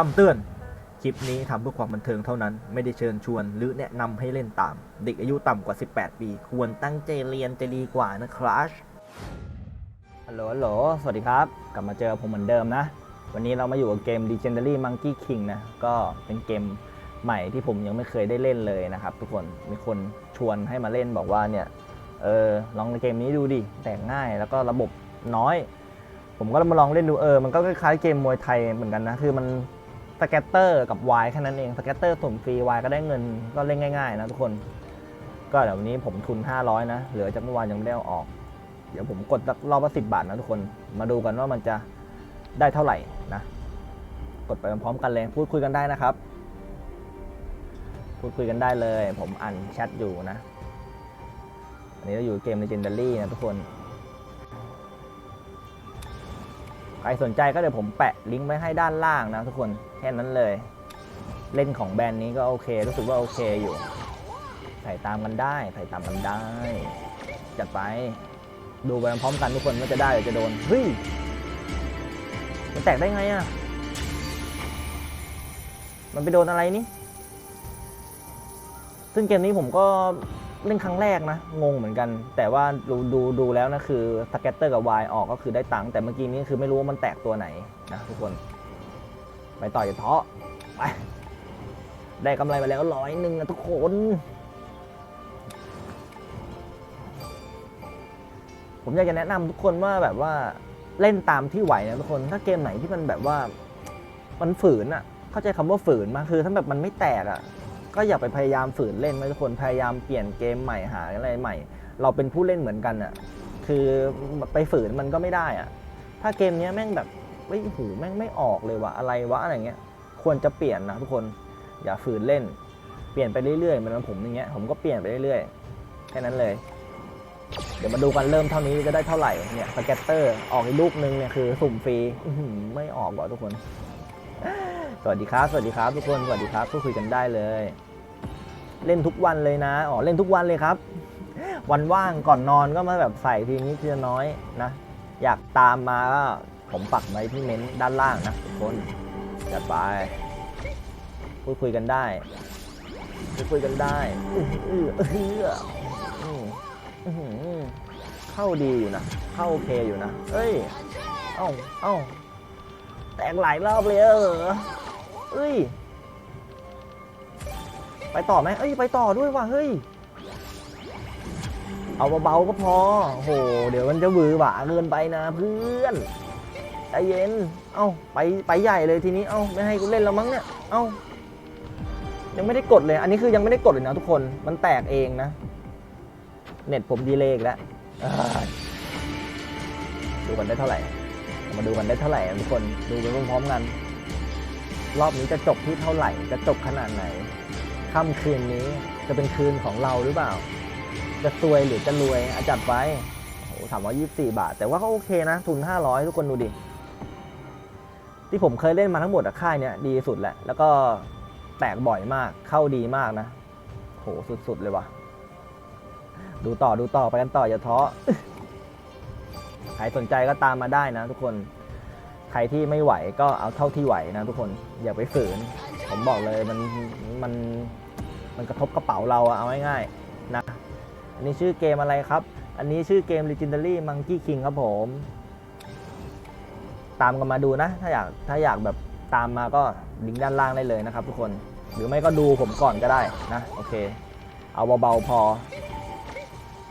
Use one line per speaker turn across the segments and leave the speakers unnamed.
คำเตือน คลิปนี้ทำเพื่อความบันเทิงเท่านั้น ไม่ได้เชิญชวน หรือแนะนำให้เล่นตาม เด็กอายุต่ำกว่า 18 ปี ควรตั้งใจเรียนจะดีกว่านะครับ
ฮัลโหลฮัลโหลสวัสดีครับ กลับมาเจอผมเหมือนเดิมนะ วันนี้เรามาอยู่กับเกม Legendary Monkey King นะ ก็เป็นเกมใหม่ที่ผมยังไม่เคยได้เล่นเลยนะครับ ทุกคน มีคนชวนให้มาเล่นบอกว่าเนี่ย เออ ลองในเกมนี้ดูดิ แตกง่ายแล้วก็ระบบน้อยผมก็มาลองเล่นดูเออ มันก็คล้ายๆเกมมวยไทยเหมือนกันนะ คือมัน สแกตเตอร์กับวายแค่นั้นเองสแกตเตอร์สุ่มฟรีวายก็ได้เงินก็เล่นง่ายๆนะทุกคน ก็เดี๋ยววันนี้ผมทุน 500 นะ เหลือจากเมื่อวานยังไม่ได้เอาออก เดี๋ยวผมกดรอบละสิบาทนะทุกคนมาดูกันว่ามันจะได้เท่าไหร่นะ กดไปพร้อมกันเลยพูดคุยกันได้นะครับ พูดคุยกันได้เลย ผมอ่านแชทอยู่นะ อันนี้เราอยู่เกม Legendary นะทุกคน ครสนใจก็เดี๋ยวผมแปะลิงก์ไว้ให้ด้านล่างนะทุกคนแค่นั้นเลย เล่นของแบรนด์นี้ก็โอเค รู้สึกว่าโอเคอยู่ใส่ตามกันได้ใส่ตามกันได้ จัดไป ดูไปพร้อมกันทุกคนว่าจะได้หรือจะโดนเฮ้ยมันแตกได้ไงอะ่ะมันไปโดนอะไรนี่ซึ่งเกมนี้ผมก็ เล่นครั้งแรกนะ งงเหมือนกัน แต่ว่าดูดูดูแล้วนะคือสเก็ตเตอร์กับวายออกก็คือได้ตังค์แต่เมื่อกี้นี้คือไม่รู้ว่ามันแตกตัวไหนนะทุกคน ไปต่ออย่าท้อไปได้กำไรมาแล้วร้อยหนึ่งนะทุกคนผมอยากจะแนะนำทุกคนว่าแบบว่าเล่นตามที่ไหวนะทุกคน ถ้าเกมไหนที่มันแบบว่า มันฝืนอะ เข้าใจคำว่าฝืนมาคือถ้าแบบมันไม่แตกอะ ก็อย่าไปพยายามฝืนเล่นนะทุกคนพยายามเปลี่ยนเกมใหม่หาอะไรใหม่ เราเป็นผู้เล่นเหมือนกันอะคือไปฝืนมันก็ไม่ได้อะถ้าเกมนี้แม่งแบบเฮ้ยหูแม่งไม่ออกเลยวะอะไรวะอะไรเงี้ยควรจะเปลี่ยนนะทุกคนอย่าฝืนเล่น เปลี่ยนไปเรื่อยๆเหมือนผมอย่างเงี้ยผมก็เปลี่ยนไปเรื่อยๆแค่นั้นเลย เดี๋ยวมาดูกันเริ่มเท่านี้จะได้เท่าไหร่เนี่ยสเก็ตเตอร์ออกอีกลูกนึงเนี่ยคือสุ่มฟรีไม่ออกว่ะทุกคน สวัสดีครับ สวัสดีครับทุกคนสวัสดีครับพูดคุยกันได้เลย เล่นทุกวันเลยนะอ๋อเล่นทุกวันเลยครับ วันว่างก่อนนอนก็มาแบบใส่ทีนี้ทีละน้อยนะ อยากตามมาก็ผมปักไว้ที่เม้นด้านล่างนะทุกคนจัดไปพูดคุยกันได้พูดคุยกันได้อื้ออื้ออื้ออเข้าดีอยู่นะ เข้าโอเคอยู่นะเอ้ยเอ้าเอ้าแตกหลายรอบเลยเหรอเอ้ย ไปต่อไหมเอ้ยไปต่อด้วยว่ะเฮ้ยเอาเบาๆก็พอโห เดี๋ยวมันจะหวือหวาเกินไปนะเพื่อนใจเย็น เอ้าไปไปใหญ่เลยทีนี้ เอ้าไม่ให้กูเล่นแล้วมั้งเนี่ย เอ้ายังไม่ได้กดเลย อันนี้คือยังไม่ได้กดเลยนะทุกคน มันแตกเองนะ เน็ตผมดีเลกแล้วดูกันได้เท่าไหร่ มาดูกันได้เท่าไหร่ทุกคน ดูไปพร้อมๆกัน รอบนี้จะจบที่เท่าไหร่ จะจบขนาดไหน ค่ำคืนนี้จะเป็นคืนของเราหรือเปล่า จะซวยหรือจะรวยอาจัดไว้โอ้ถามว่า24บาท แต่ว่าก็โอเคนะ ทุน500ทุกคนดูดิ ที่ผมเคยเล่นมาทั้งหมดอะค่ายเนี้ยดีสุดแหละ แล้วก็แตกบ่อยมากเข้าดีมากนะโหสุดๆเลยว่ะ ดูต่อดูต่อไปกันต่ออย่าท้อใครสนใจก็ตามมาได้นะ ทุกคนใครที่ไม่ไหวก็เอาเท่าที่ไหวนะทุกคนอย่าไปฝืน ผมบอกเลยมันมัน มันกระทบกระเป๋าเราอะเอาง่ายๆนะ อันนี้ชื่อเกมอะไรครับ อันนี้ชื่อเกม Legendary Monkey King ครับผม ตามกันมาดูนะ ถ้าอยากถ้าอยากแบบตามมาก็ลิงก์ด้านล่างได้เลยนะครับทุกคน หรือไม่ก็ดูผมก่อนก็ได้นะ โอเค เอาเบาๆพอ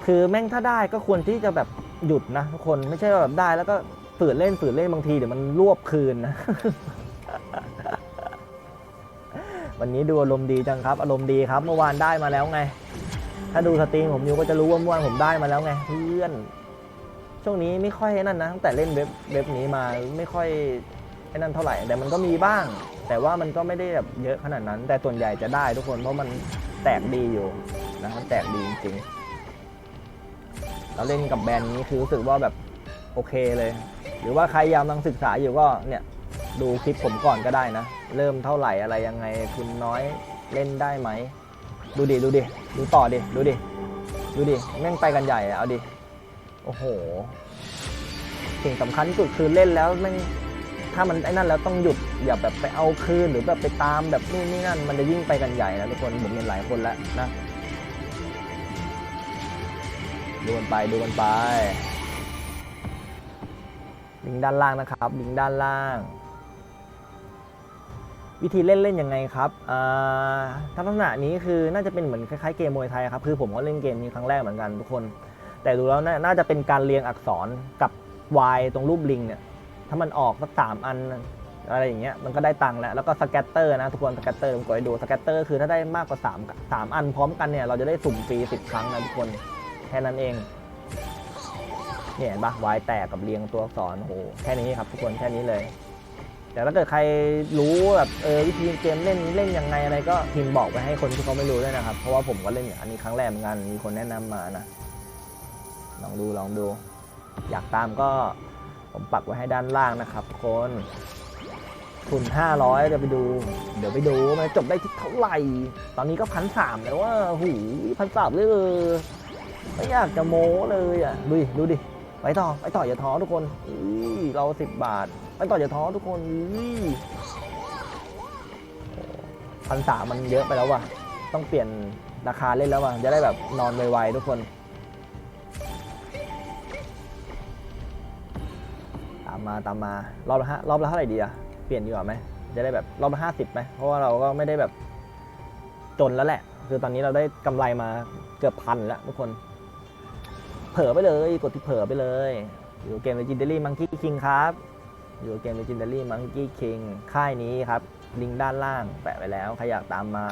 คือแม่งถ้าได้ก็ควรที่จะแบบหยุดนะทุกคน ไม่ใช่แบบได้แล้วก็ฝืนเล่นฝืนเล่นบางทีเดี๋ยวมันรวบคืนนะ วันนี้ดูอารมณ์ดีจังครับ อารมณ์ดีครับ เมื่อวานได้มาแล้วไง ถ้าดูสตรีมผมอยู่ก็จะรู้ว่าเมื่อวานผมได้มาแล้วไง เพื่อน ช่วงนี้ไม่ค่อยนั่นนะตั้งแต่เล่นเว็บเว็บนี้มาไม่ค่อยไอ้นั่นเท่าไหร่ แต่มันก็มีบ้าง แต่ว่ามันก็ไม่ได้แบบเยอะขนาดนั้น แต่ส่วนใหญ่จะได้ทุกคนเพราะมันแตกดีอยู่นะมันแตกดีจริงๆเราเล่นกับแบรนด์นี้คือรู้สึกว่าแบบโอเคเลย หรือว่าใครยังกำลังศึกษาอยู่ก็เนี่ย ดูคลิปผมก่อนก็ได้นะ เริ่มเท่าไหร่อะไรยังไงทุนน้อยเล่นได้ไหม ดูดิ ดูดิ ดูต่อดิ ดูดิ ดูดิ แม่งไปกันใหญ่อะเอาดิ โอ้โห สิ่งสำคัญที่สุดคือเล่นแล้วแม่งถ้ามันไอ้นั่นแล้วต้องหยุดอย่าแบบไปเอาคืนหรือแบบไปตามแบบนู่นนี่นั่น มันจะยิ่งไปกันใหญ่นะทุกคนผมเห็นหลายคนแล้วนะดูกันไปดูกันไปลิงด้านล่างนะครับลิงด้านล่าง วิธีเล่นเล่นยังไงครับอ่าถ้าลักษณะนี้คือน่าจะเป็นเหมือนคล้ายๆเกมมวยไทยครับ คือผมก็เล่นเกมนี้ครั้งแรกเหมือนกันทุกคน แต่ดูแล้วน่าจะเป็นการเรียงอักษรกับ Y ตรงรูปลิงเนี่ย ถ้ามันออกสักสามอันอะไรอย่างเงี้ย มันก็ได้ตังค์แล้ว แล้วก็สแกตเตอร์นะทุกคน สแกตเตอร์ผมกดให้ดู สแกตเตอร์คือถ้าได้มากกว่า3ามสามอันพร้อมกันเนี่ย เราจะได้สุ่มฟรีสิบครั้งนะทุกคน แค่นั้นเอง เนี่ยเห็นปะ Y แตกกับเรียงตัวอักษร โอ้โห แค่นี้ครับทุกคน แค่นี้เลย แต่ถ้าเกิดใครรู้แบบเออวิธีเกมเล่นเล่นยังไงอะไรก็พิมพ์บอกไปให้คนที่เขาไม่รู้ด้วยนะครับ เพราะว่าผมก็เล่นอันนี้ครั้งแรกเหมือนกันมีคนแนะนำมานะ ลองดูลองดู อยากตามก็ผมปักไว้ให้ด้านล่างนะครับทุกคนทุน500เดี๋ยวไปดู เดี๋ยวไปดูมันจบได้ที่เท่าไหร่ ตอนนี้ก็พันสามแล้วว่าหูพันสามเลยเออไม่อยากจะโม้เลยอะดูดิดูดิไปต่อไปต่ออย่าท้อทุกคนอุ้ยเราสิบบาท ไปต่ออย่าท้อทุกคนอุ้ยพันสามมันเยอะไปแล้วว่ะ ต้องเปลี่ยนราคาเล่นแล้วว่ะ จะได้แบบนอนไวๆทุกคนตามมาตามมารอบละห้ารอบละเท่าไหร่ดีอะเปลี่ยนดีกว่าไหมจะได้แบบรอบละห้าสิบไหมเพราะว่าเราก็ไม่ได้แบบจนแล้วแหละ คือตอนนี้เราได้กำไรมาเกือบพันแล้วทุกคน เผลอไปเลยกดที่เผลอไปเลยอยู่เกม Legendary Monkey King ครับ อยู่เกม Legendary Monkey King ค่ายนี้ครับ ลิงก์ด้านล่างแปะไว้แล้ว ใครอยากตามมา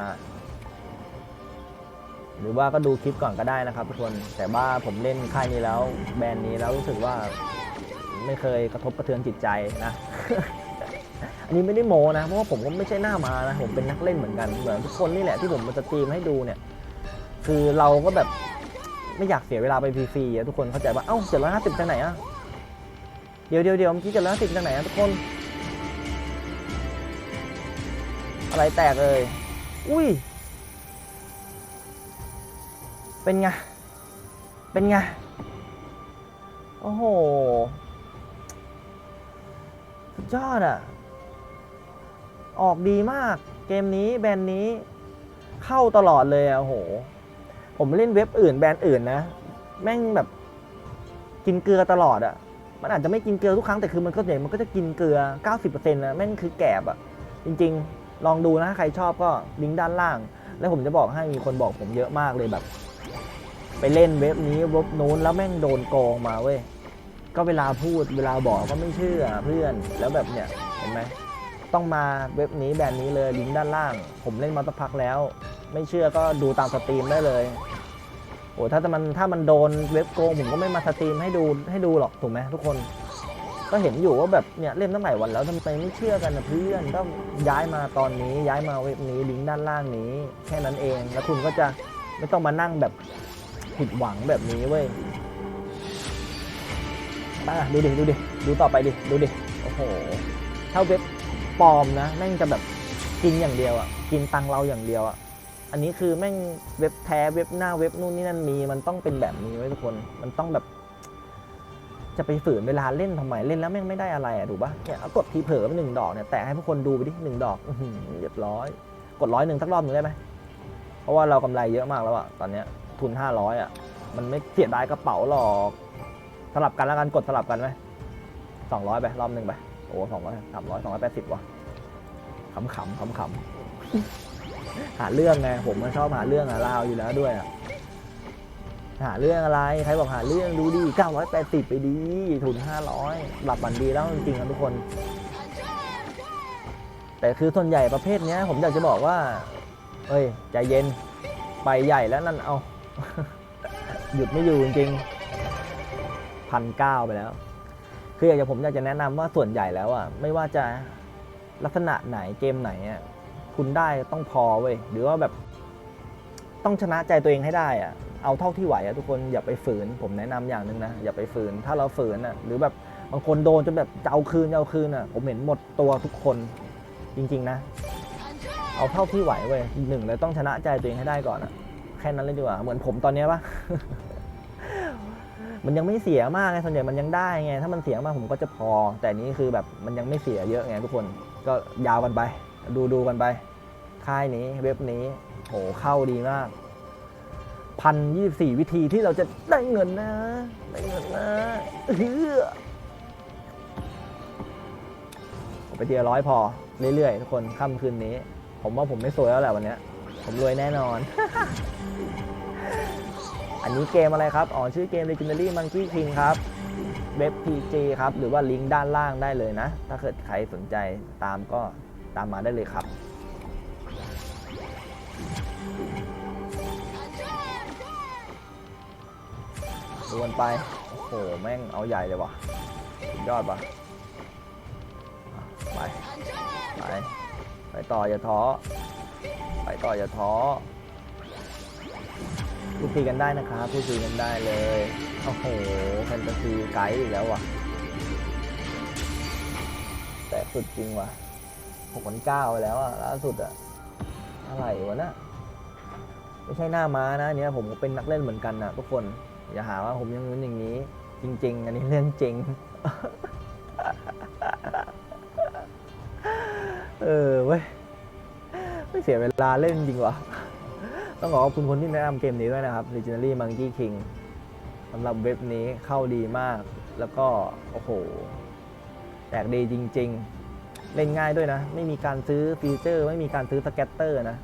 หรือว่าก็ดูคลิปก่อนก็ได้นะครับทุกคน แต่ว่าผมเล่นค่ายนี้แล้ว แบรนด์นี้แล้วรู้สึกว่าไม่เคยกระทบกระเทือนจิตใจนะ อันนี้ไม่ได้โมนะ เพราะว่าผมก็ไม่ใช่หน้ามานะ ผมเป็นนักเล่นเหมือนกัน เหมือนทุกคนนี่แหละที่ผมมาสตรีมให้ดูเนี่ย คือเราก็แบบไม่อยากเสียเวลาไปฟรีๆอะทุกคนเข้าใจป่ะเอ้าเจ็ดร้อยห้าสิบจากไหนอะ ดี๋ยวเดี๋ยวเดี๋ยวเมื่อกี้เจ็ดร้อยห้าสิบจากไหนอะทุกคน อะไรแตกเลยอุ้ย เป็นไง เป็นไง โอ้โห สุดยอดอะออกดีมาก เกมนี้แบรนด์นี้ เข้าตลอดเลยอะโอ้โห ผมเล่นเว็บอื่นแบรนด์อื่นนะ แม่งแบบ กินเกลือตลอดอะ มันอาจจะไม่กินเกลือทุกครั้งแต่คือมันก็เนี่ยมันก็จะกินเกลือ 90%นะแม่งคือแกบอะจริง ๆ ลองดูนะถ้าใครชอบก็ลิงก์ด้านล่าง แล้วผมจะบอกให้มีคนบอกผมเยอะมากเลยแบบ ไปเล่นเว็บนี้เว็บนู้นแล้วแม่งโดนโกงมาเว้ยก็เวลาพูดเวลาบอกก็ไม่เชื่อเพื่อนแล้วแบบเนี่ยเห็นไหมต้องมาเว็บนี้แบรนด์นี้เลยลิงก์ด้านล่าง ผมเล่นมาสักพักแล้ว ไม่เชื่อก็ดูตามสตรีมได้เลย โอ้ถ้ามันถ้ามันโดนเว็บโกงผมก็ไม่มาสตรีมให้ดูให้ดูหรอกถูกไหมทุกคน ก็เห็นอยู่ว่าแบบเนี่ยเล่นตั้งหลายวันแล้วทำไมไม่เชื่อกันนะเพื่อนก็ย้ายมาตอนนี้ย้ายมาเว็บนี้ลิงก์ด้านล่างนี้ แค่นั้นเองแล้วคุณก็จะไม่ต้องมานั่งแบบผิดหวังแบบนี้เว้ยอะดูดิดูดิดูต่อไปดิดูดิโอ้โหถ้าเว็บปลอมนะแม่งจะแบบกินอย่างเดียวอะกินตังเราอย่างเดียวอะ อันนี้คือแม่งเว็บแท้เว็บหน้าเว็บนู่นนี่นั่นมี มันต้องเป็นแบบนี้ไว้ทุกคน มันต้องแบบ จะไปฝืนเวลาเล่นทำไมเล่นแล้วแม่งไม่ได้อะไรอะถูกปะเนี่ยเอากดทีเผลอไปหนึ่งดอกเนี่ยแตะให้พวกคนดูไปดิหนึ่งดอกเรียบร้อย กดร้อยหนึ่งสักรอบหนึ่งได้ไหมเพราะว่าเรากำไรเยอะมากแล้วอะตอนเนี้ยทุนห้าร้อยอะมันไม่เสียดายกระเป๋าหรอกสลับกันแล้วกันกดสลับกันไหมสองร้อยไปรอบหนึ่งไปโอ้สองร้อยสามร้อยสองร้อยแปดสิบว่ะขำขำขำขำ หาเรื่องไงผมมันชอบหาเรื่องหาราวอยู่แล้วด้วยอะหาเรื่องอะไรใครบอกหาเรื่องดูดิเก้าร้อยแปดสิบไปดีทุนห้าร้อยหลับบันดีแล้วจริงๆนะทุกคน แต่คือส่วนใหญ่ประเภทเนี้ยผมอยากจะบอกว่า เอ้ยใจเย็นไปใหญ่แล้วนั่นเอา หยุดไม่อยู่จริงๆพันเก้าไปแล้ว คืออยากจะผมอยากจะแนะนำว่าส่วนใหญ่แล้วอะไม่ว่าจะลักษณะไหนเกมไหนอะ คุณได้ต้องพอเว้ยหรือว่าแบบ ต้องชนะใจตัวเองให้ได้อะเอาเท่าที่ไหวอะทุกคนอย่าไปฝืน ผมแนะนำอย่างหนึ่งนะอย่าไปฝืน ถ้าเราฝืนอะหรือแบบบางคนโดนจนแบบจะเอาคืนจะเอาคืนอะผมเห็นหมดตัวทุกคนจริง ๆ นะ เอาเท่าที่ไหวเว้ยหนึ่งเลยต้องชนะใจตัวเองให้ได้ก่อนอะแค่นั้นเลยดีกว่าเหมือนผมตอนนี้ปะมันยังไม่เสียมากไงส่วนใหญ่มันยังได้ไงถ้ามันเสียมากผมก็จะพอ แต่นี้คือแบบมันยังไม่เสียเยอะไงทุกคนก็ยาวกันไป ดูดูกันไป ค่ายนี้เว็บนี้โหเข้าดีมากพันยี่สี่วิธีที่เราจะได้เงินนะ ได้เงินนะเออผมไปเทียร้อยพอ เรื่อยๆ ทุกคนค่ำคืนนี้ ผมว่าผมไม่สวยแล้วแหละวันนี้ผมรวยแน่นอน อันนี้เกมอะไรครับ อ๋อ ชื่อเกม Legendary Monkey King ครับเว็บ PG ครับ หรือว่าลิงก์ด้านล่างได้เลยนะ ถ้าเกิดใครสนใจตามก็ ตามมาได้เลยครับดวนไป โอ้โห แม่งเอาใหญ่เลยว่ะยอดว่ะไป ไป ไปต่ออย่าท้อ ไปต่ออย่าท้อ พูดคุยกันได้นะครับพูดคุยกันได้เลย โอ้โหแฟนตาซีไกด์อีกแล้วว่ะแต่สุดจริงว่ะ หกพันเก้าไปแล้วอะล่าสุดอะอะไรวะนะไม่ใช่หน้าม้านะเนี้ยผมก็เป็นนักเล่นเหมือนกันนะทุกคน อย่าหาว่าผมอยังนู้นอย่างนี้ จริง ๆ อันนี้เรื่องจริง เออเว้ยไม่เสียเวลาเล่นจริงวะต้องขอขอบคุณคนที่แนะนำเกมนี้ด้วยนะครับ Legendary Monkey King สำหรับเว็บนี้เข้าดีมาก แล้วก็ โอ้โห แตกดีจริง ๆ เล่นง่ายด้วยนะ ไม่มีการซื้อฟีเจอร์ ไม่มีการซื้อสแกตเตอร์นะ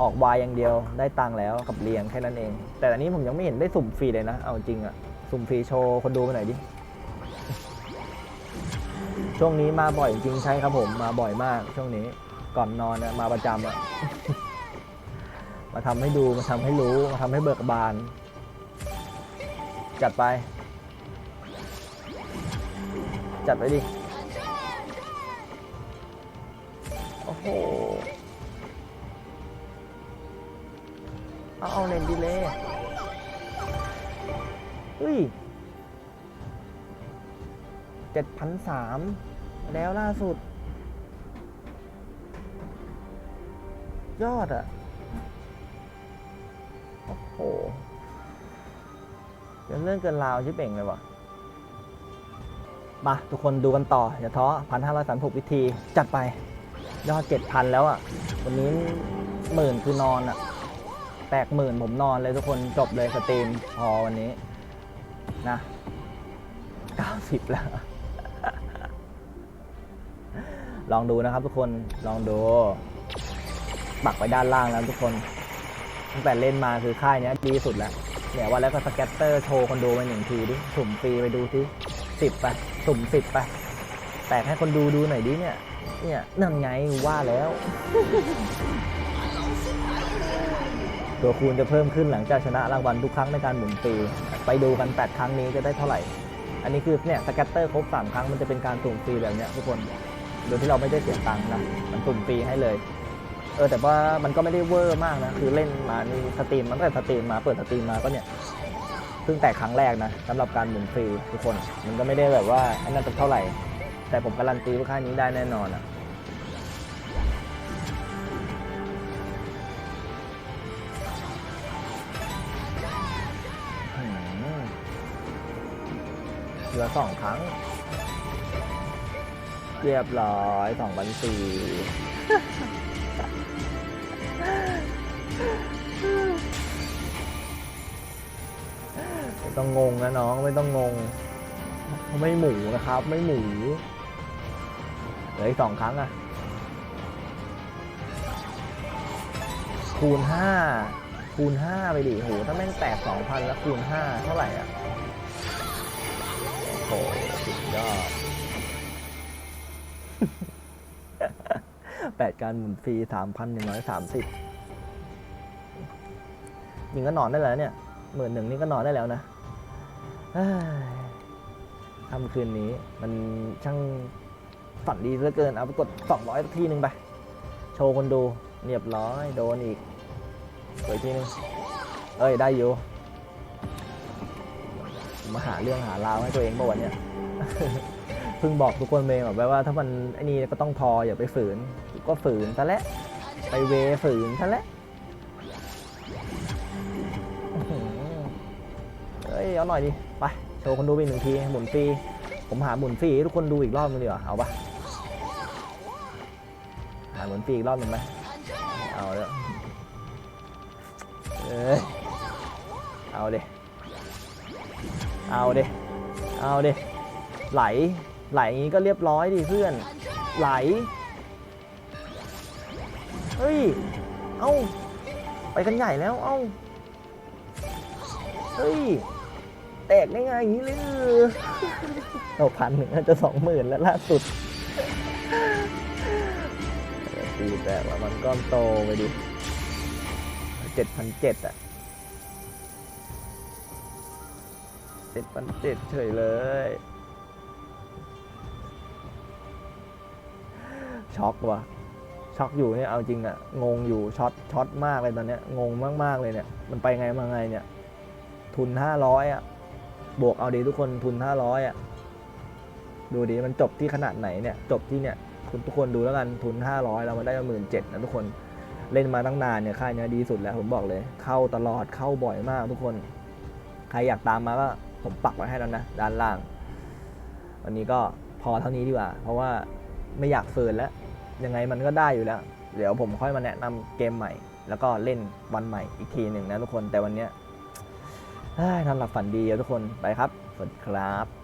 ออกวายอย่างเดียวได้ตังแล้วกับเรียงแค่นั้นเอง แต่อันนี้ผมยังไม่เห็นได้สุ่มฟรีเลยนะ เอาจริงอะสุ่มฟรีโชว์คนดูไปหน่อยดิ ช่วงนี้มาบ่อยจริงใช่ครับผมมาบ่อยมาก ช่วงนี้ก่อนนอนนะมาประจำอะมาทำให้ดูมาทำให้รู้มาทำให้เบิกบาน จัดไป จัดไปดิ โอ้โหเอาเอาเลนดีเลยอุ้ยเจ็ดพันสามแล้วล่าสุด ยอดอะโอ้โหเกินเรื่องเกินราวชิบเป่งเลยว่ะมาทุกคนดูกันต่อ อย่าท้อพันห้าร้อยสามหกวิธี จัดไป ยอดเจ็ดพันแล้วอะวันนี้หมื่นคือนอนอะแตกหมื่นผมนอนเลยทุกคนจบเลยสตรีมพอวันนี้ นะเก้าสิบแล้ว ลองดูนะครับทุกคนลองดูปักไปด้านล่างแล้วทุกคน ตั้งแต่เล่นมาคือค่ายนี้ดีสุดแล้วเนี่ยว่าแล้วก็สแกตเตอร์โชว์คนดูไปหนึ่งทีดิ สุ่มฟรีไปดูสิสิบไป สุ่มสิบไป แตกให้คนดูดูหน่อยดิเนี่ย เนี่ยนั่นไงว่าแล้ว ตัวคูณจะเพิ่มขึ้นหลังจากชนะรางวัลทุกครั้งในการหมุนฟรีไปดูกัน 8 ครั้งนี้จะได้เท่าไหร่ อันนี้คือเนี่ยสแกตเตอร์ครบ 3 ครั้งมันจะเป็นการสุ่มฟรีแบบเนี้ยทุกคนโดยที่เราไม่ได้เสียตังค์นะมันสุ่มฟรีให้เลยเออแต่ว่ามันก็ไม่ได้เวอร์มากนะ คือเล่นมานี่สตรีมมันตั้งแต่สตรีมมาเปิดสตรีมมาก็เนี่ยเพิ่งแต่ครั้งแรกนะสำหรับการหมุนฟรีทุกคน มันก็ไม่ได้แบบว่าอันนั้นจะเท่าไหร่ แต่ผมการันตีว่าค่ายนี้ได้แน่นอนอะเหลือสองครั้ง เรียบร้อยสองพันสี่ไม่ต้องงงนะน้องไม่ต้องงง ไม่หมูนะครับ ไม่หมู เหลืออีกสองครั้งอะคูณห้าคูณห้าไปดิโหถ้าแม่งแตกสองพันแล้วคูณห้าเท่าไหร่อะโอ้โหสุดยอดแปดการหมุนฟรีสามพันหนึ่งร้อยสามสิบยิงก็นอนได้แล้วเนี่ยหมื่นหนึ่งนี่ก็นอนได้แล้วนะเฮ้ยค่ำคืนนี้มันช่าง ฝันดีเหลือเกิน เอาไปกดสองร้อยทีหนึ่งไป โชว์คนดู เรียบร้อย โดนอีกกดอีกทีนึง เอ้ย ได้อยู่ มาหาเรื่องหาราวให้ตัวเองป่ะวันเนี้ยเพิ่งบอกทุกคนเองแบบว่าถ้ามันไอ้นี่ก็ต้องพออย่าไปฝืน ก็ฝืนซะแล้วไปเวฝืนซะแล้วเอ้ย เอาหน่อยดิ ไป โชว์คนดูไปหนึ่งที หมุนฟรี ผมหาหมุนฟรีให้ทุกคนดูอีกรอบนึงดีกว่าเอาปะ หาหมุนฟรีอีกรอบหนึ่งไหมเอาเลยเอ้ยเอาดิเอาดิเอาดิไหล ไหลอย่างนี้ก็เรียบร้อยดิเพื่อน ไหล เฮ้ย เอ้า ไปกันใหญ่แล้ว เอ้า เฮ้ย แตกได้ไงอย่างนี้เลยเหรอาพันหนึ่งน่าจะสองหมื่นแล้วล่าสุดีแต่ว่ามันก้อนโตไปดิเจ็ดพันเจ็ดอะเจ็ดพันเจ็ดเฉยเลย ช็อกว่ะช็อกอยู่เนี่ยเอาจริงอะงงอยู่ช็อตช็อตมากเลยตอนเนี้ยงงมากๆเลยเนี่ย มันไปไงมาไงเนี่ย ทุนห้าร้อยอะบวกเอาดีทุกคนทุนห้าร้อยอะดูดีมันจบที่ขนาดไหนเนี่ย จบที่เนี่ย คุณทุกคนดูแล้วกันทุนห้าร้อยเรามาได้มาหมื่นเจ็ดนะทุกคนเล่นมาตั้งนานเนี่ยค่ายเนี้ยดีสุดแล้วผมบอกเลย เข้าตลอดเข้าบ่อยมากทุกคน ใครอยากตามมาก็ผมปักไว้ให้แล้วนะ ด้านล่าง วันนี้ก็พอเท่านี้ดีกว่า เพราะว่าไม่อยากเฟิร์นแล้ว ยังไงมันก็ได้อยู่แล้ว เดี๋ยวผมค่อยมาแนะนำเกมใหม่ แล้วก็เล่นวันใหม่อีกทีหนึ่งนะทุกคนแต่วันเนี้ยเฮ้ยนอนหลับฝันดีอะทุกคนไปครับสวัสดีครับ